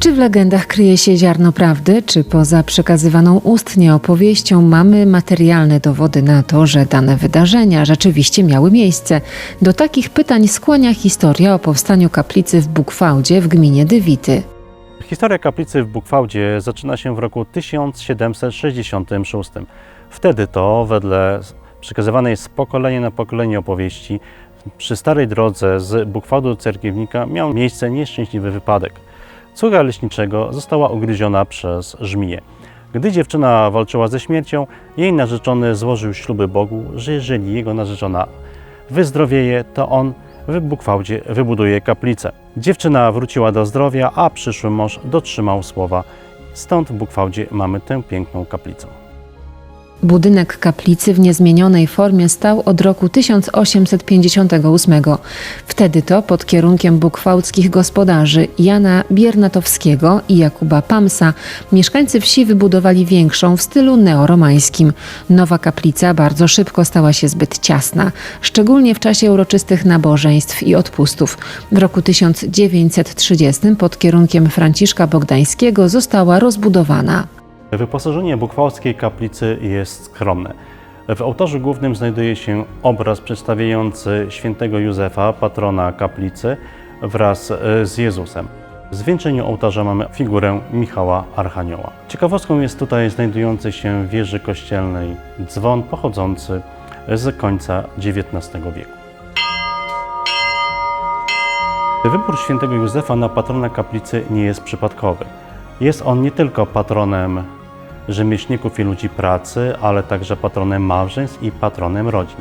Czy w legendach kryje się ziarno prawdy, czy poza przekazywaną ustnie opowieścią mamy materialne dowody na to, że dane wydarzenia rzeczywiście miały miejsce? Do takich pytań skłania historia o powstaniu kaplicy w Bukwałdzie w gminie Dywity. Historia kaplicy w Bukwałdzie zaczyna się w roku 1766. Wtedy to, wedle przekazywanej z pokolenia na pokolenie opowieści, przy starej drodze z Bukwałdu Cerkiewnika miał miejsce nieszczęśliwy wypadek. Córka leśniczego została ugryziona przez żmiję. Gdy dziewczyna walczyła ze śmiercią, jej narzeczony złożył śluby Bogu, że jeżeli jego narzeczona wyzdrowieje, to on w Bukwałdzie wybuduje kaplicę. Dziewczyna wróciła do zdrowia, a przyszły mąż dotrzymał słowa. Stąd w Bukwałdzie mamy tę piękną kaplicę. Budynek kaplicy w niezmienionej formie stał od roku 1858. Wtedy to pod kierunkiem bukwałckich gospodarzy Jana Biernatowskiego i Jakuba Pamsa mieszkańcy wsi wybudowali większą w stylu neoromańskim. Nowa kaplica bardzo szybko stała się zbyt ciasna, szczególnie w czasie uroczystych nabożeństw i odpustów. W roku 1930 pod kierunkiem Franciszka Bogdańskiego została rozbudowana. Wyposażenie bukwałskiej kaplicy jest skromne. W ołtarzu głównym znajduje się obraz przedstawiający świętego Józefa, patrona kaplicy, wraz e, z Jezusem. W zwieńczeniu ołtarza mamy figurę Michała Archanioła. Ciekawostką jest tutaj znajdujący się w wieży kościelnej dzwon pochodzący z końca XIX wieku. Wybór świętego Józefa na patrona kaplicy nie jest przypadkowy. Jest on nie tylko patronem rzemieślników i ludzi pracy, ale także patronem małżeństw i patronem rodzin.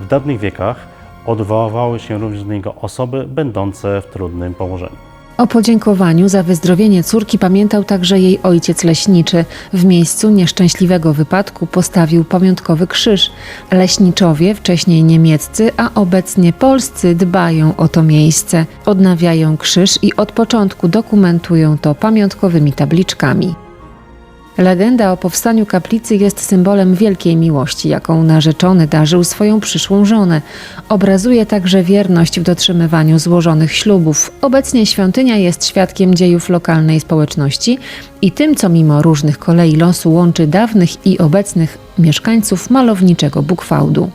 W dawnych wiekach odwoływały się również do niego osoby będące w trudnym położeniu. O podziękowaniu za wyzdrowienie córki pamiętał także jej ojciec leśniczy. W miejscu nieszczęśliwego wypadku postawił pamiątkowy krzyż. Leśniczowie, wcześniej niemieccy, a obecnie polscy, dbają o to miejsce. Odnawiają krzyż i od początku dokumentują to pamiątkowymi tabliczkami. Legenda o powstaniu kaplicy jest symbolem wielkiej miłości, jaką narzeczony darzył swoją przyszłą żonę. Obrazuje także wierność w dotrzymywaniu złożonych ślubów. Obecnie świątynia jest świadkiem dziejów lokalnej społeczności i tym, co mimo różnych kolei losu łączy dawnych i obecnych mieszkańców malowniczego Bukwałdu.